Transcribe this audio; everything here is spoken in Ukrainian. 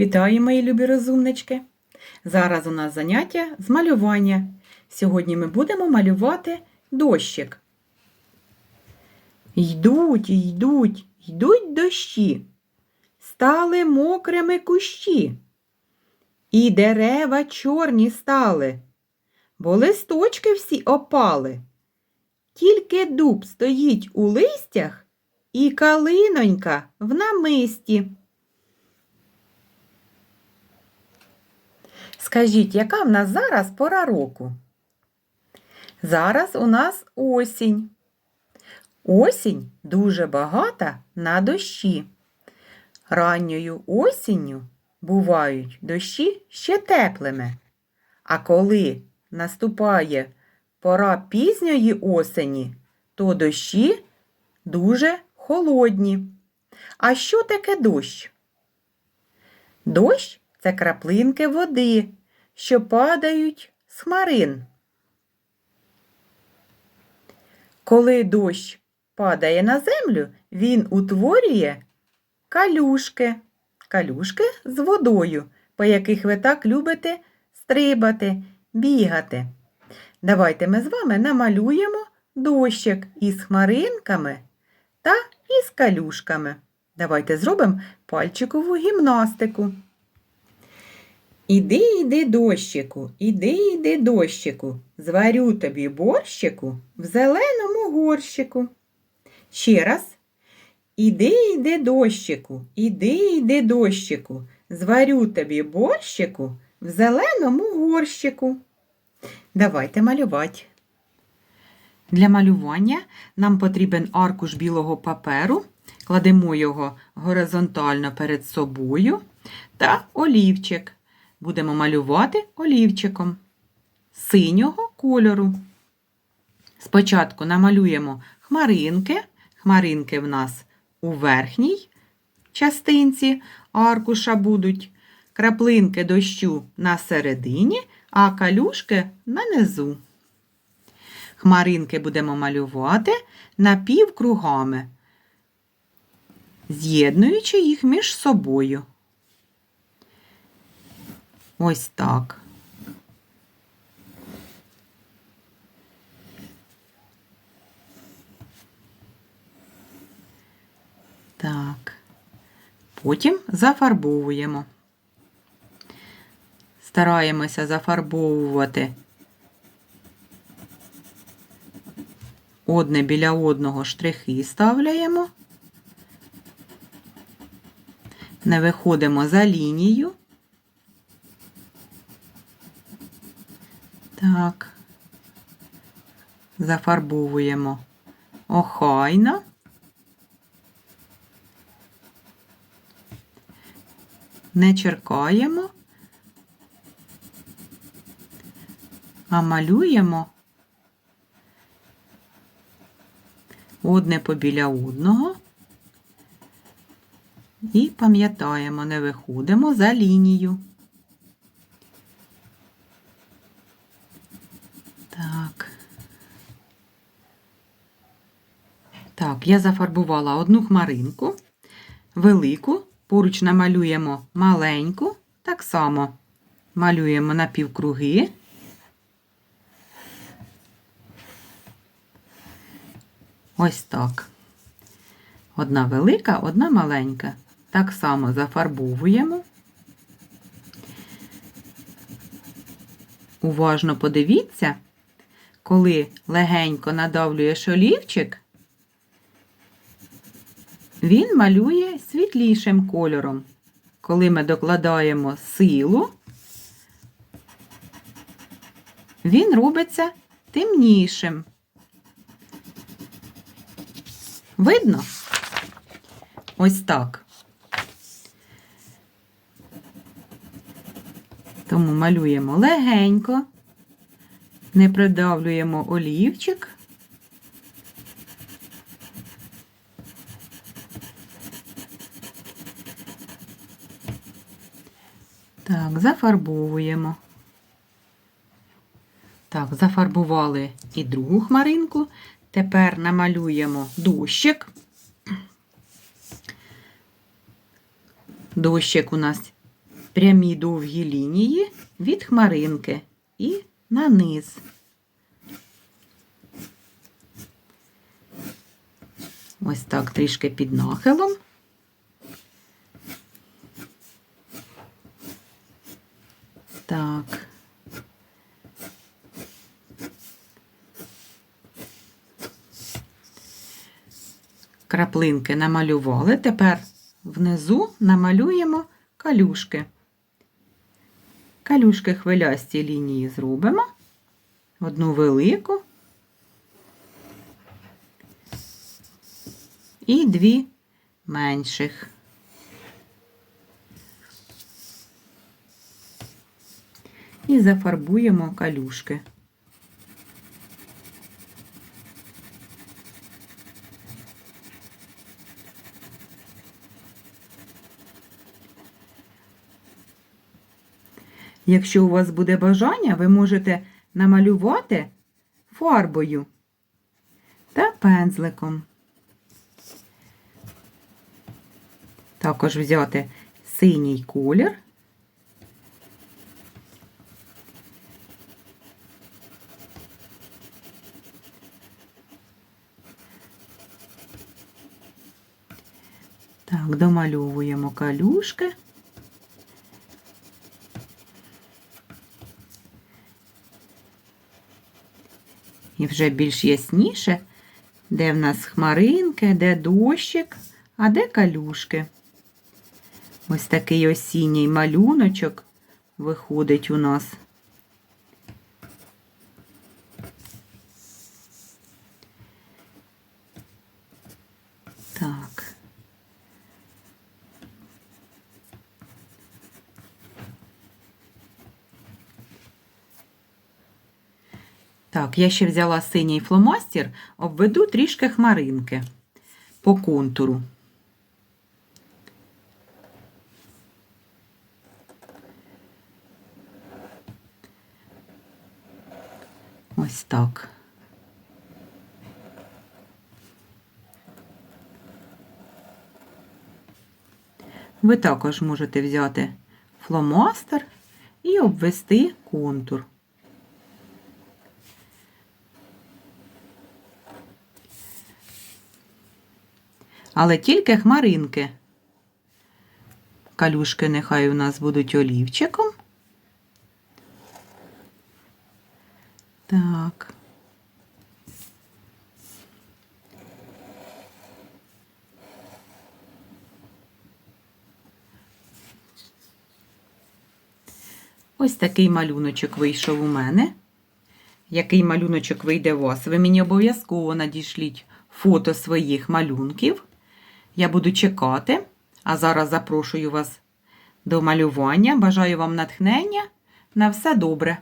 Вітаю, мої любі розумнички! Зараз у нас заняття з малювання. Сьогодні ми будемо малювати дощик. Йдуть, йдуть, йдуть дощі, стали мокрими кущі, і дерева чорні стали, бо листочки всі опали. Тільки дуб стоїть у листях і калинонька в намисті. Скажіть, яка в нас зараз пора року? Зараз у нас осінь. Осінь дуже багата на дощі. Ранньою осінню бувають дощі ще теплими. А коли наступає пора пізньої осені, то дощі дуже холодні. А що таке дощ? Дощ це краплинки води, що падають з хмарин. Коли дощ падає на землю, він утворює калюшки, калюшки з водою, по яких ви так любите стрибати, бігати. Давайте ми з вами намалюємо дощик із хмаринками та із калюшками. Давайте зробимо пальчикову гімнастику. Іди, іди, дощику, іди, іди, дощику, зварю тобі борщику в зеленому горщику. Ще раз. Іди, іди, дощику, іди, іди, дощику, зварю тобі борщику в зеленому горщику. Давайте малювати. Для малювання нам потрібен аркуш білого паперу, кладемо його горизонтально перед собою та олівчик. Будемо малювати олівчиком синього кольору. Спочатку намалюємо хмаринки. Хмаринки в нас у верхній частинці аркуша будуть, краплинки дощу на середині, а калюшки на низу. Хмаринки будемо малювати напівкругами, з'єднуючи їх між собою. Ось так. Так. Потім зафарбовуємо. Стараємося зафарбовувати одне біля одного штрихи ставляємо. Не виходимо за лінію. Так, зафарбовуємо охайно. Не черкаємо, а малюємо одне побіля одного і пам'ятаємо, не виходимо за лінію. Так. Так, я зафарбувала одну хмаринку, велику, поруч намалюємо маленьку, так само малюємо на півкруги. Ось так. Одна велика, одна маленька. Так само зафарбовуємо. Уважно подивіться, коли легенько надавлюєш олівчик, він малює світлішим кольором. Коли ми докладаємо силу, він робиться темнішим. Видно? Ось так. Тому малюємо легенько, не придавлюємо олівчик. Так, зафарбовуємо. Так, зафарбували і другу хмаринку. Тепер намалюємо дощик. Дощик у нас прямі довгі лінії від хмаринки і на низ. Ось так трішки під нахилом. Так. Краплинки намалювали. Тепер внизу намалюємо калюшки. Калюшки хвилясті лінії зробимо. Одну велику і дві менших. І зафарбуємо калюшки. Якщо у вас буде бажання, ви можете намалювати фарбою та пензликом. Також взяти синій колір. Так, домальовуємо калюшки. І вже більш ясніше, де в нас хмаринки, де дощик, а де калюшки. Ось такий осінній малюночок виходить у нас. Так. Так, я ще взяла синій фломастер, обведу трішки хмаринки по контуру. Ось так. Ви також можете взяти фломастер і обвести контур. Але тільки хмаринки. Калюшки нехай у нас будуть олівчиком. Так. Ось такий малюночок вийшов у мене. Який малюночок вийде у вас? Ви мені обов'язково надішліть фото своїх малюнків. Я буду чекати, а зараз запрошую вас до малювання. Бажаю вам натхнення. На все добре!